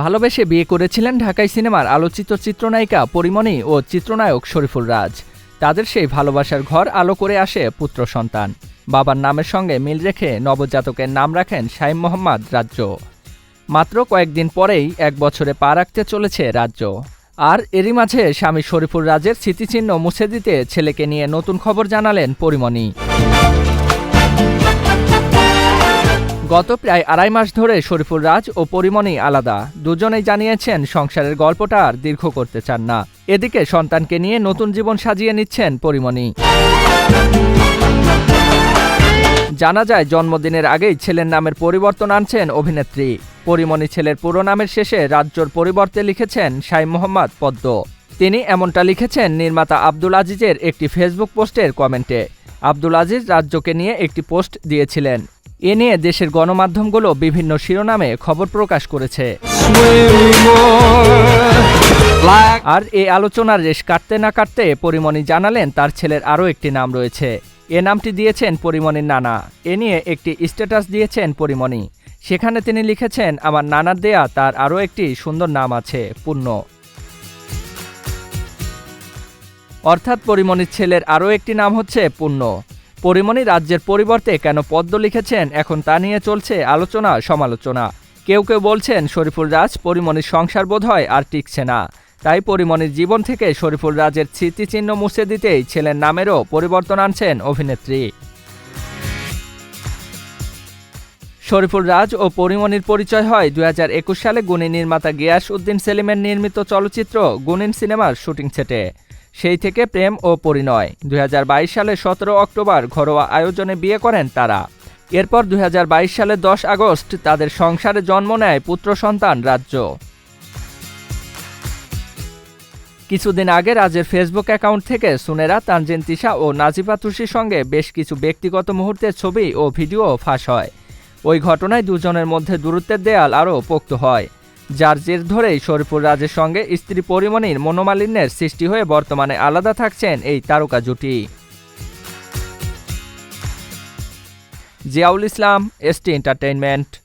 ভালোবেসে বিয়ে করেছিলেন ঢাকাই সিনেমার আলোচিত চিত্রনায়িকা পরিমণি ও চিত্রনায়ক শরীফুল রাজ। তাদের সেই ভালোবাসার ঘর আলো করে আসে পুত্র সন্তান। বাবার নামের সঙ্গে মিল রেখে নবজাতকের নাম রাখেন শাইম মোহাম্মদ রাজ্য। মাত্র কয়েকদিন পরেই এক বছরে পা রাখতে চলেছে রাজ্য। আর এরই মাঝে স্বামী শরীফুল রাজের স্মৃতিচিহ্ন মুছে দিতে ছেলেকে নিয়ে নতুন খবর জানালেন পরিমণি। গত প্রায় আড়াই মাস ধরে শরীফুল রাজ ও পরিমণি আলাদা। দুজনেই জানিয়েছেন, সংসারের গল্পটা আর দীর্ঘ করতে চান না। এদিকে সন্তানকে নিয়ে নতুন জীবন সাজিয়ে নিচ্ছেন পরিমণি। জানা যায়, জন্মদিনের আগেই ছেলের নামের পরিবর্তন আনছেন অভিনেত্রী। পরিমণি ছেলের পুরো নামের শেষে রাজ্যর পরিবর্তে লিখেছেন সাই মোহাম্মদ পদ্ম। তিনি এমনটা লিখেছেন, নির্মাতা আব্দুল আজিজের একটি ফেসবুক পোস্টের কমেন্টে। আব্দুল আজিজ রাজ্যকে নিয়ে একটি পোস্ট দিয়েছিলেন। এ নিয়ে দেশের গণমাধ্যমগুলো বিভিন্ন শিরোনামে খবর প্রকাশ করেছে। আর এই আলোচনার রেশ কাটতে না কাটতে পরিমণি জানালেন তার ছেলের আরও একটি নাম রয়েছে। এ নামটি দিয়েছেন পরিমণির নানা। এ নিয়ে একটি স্ট্যাটাস দিয়েছেন পরিমণি। সেখানে তিনি লিখেছেন, আমার নানার দেয়া তার আরও একটি সুন্দর নাম আছে, পূর্ণ। অর্থাৎ পরিমণির ছেলের আরও একটি নাম হচ্ছে পূর্ণ। পরিমণি রাজ্যের পরিবর্তে কেন পদ্ম লিখেছেন এখন তা নিয়ে চলছে আলোচনা, সমালোচনা। কেউ কেউ বলছেন শরীফুল রাজ পরিমণির সংসার বোধ হয় আর টিকছে না। তাই পরিমণির জীবন থেকে শরীফুল রাজের স্মৃতিচিহ্ন মুছে দিতেই ছেলের নামেরও পরিবর্তন আনছেন অভিনেত্রী। শরীফুল রাজ ও পরিমণির পরিচয় হয় দু হাজার একুশ সালে গুণী নির্মাতা গিয়াস উদ্দিন সেলিমের নির্মিত চলচ্চিত্র গুণিন সিনেমার শুটিং সেটে। সেই থেকে প্রেম ও পরিণয়। দুই হাজার বাইশ সালে সতেরো অক্টোবর ঘরোয়া আয়োজনে বিয়ে করেন তারা। এরপর দুই সালের দশ আগস্ট তাদের সংসারে জন্ম নেয় পুত্র সন্তান রাজ্য। কিছুদিন আগে রাজের ফেসবুক অ্যাকাউন্ট থেকে সুনেরা, তানজিন তিশা ও নাজিফা তুষির সঙ্গে বেশ কিছু ব্যক্তিগত মুহূর্তের ছবি ও ভিডিও ফাঁস হয়। ওই ঘটনায় দুজনের মধ্যে দূরত্বের দেয়াল আরও পোক্ত হয়। যার জের ধরেই শরীফুল রাজের সঙ্গে স্ত্রী পরিমণির মনোমালিন্যের সৃষ্টি হয়ে বর্তমানে আলাদা থাকছেন এই তারকা জুটি। Ziaul Islam ST entertainment.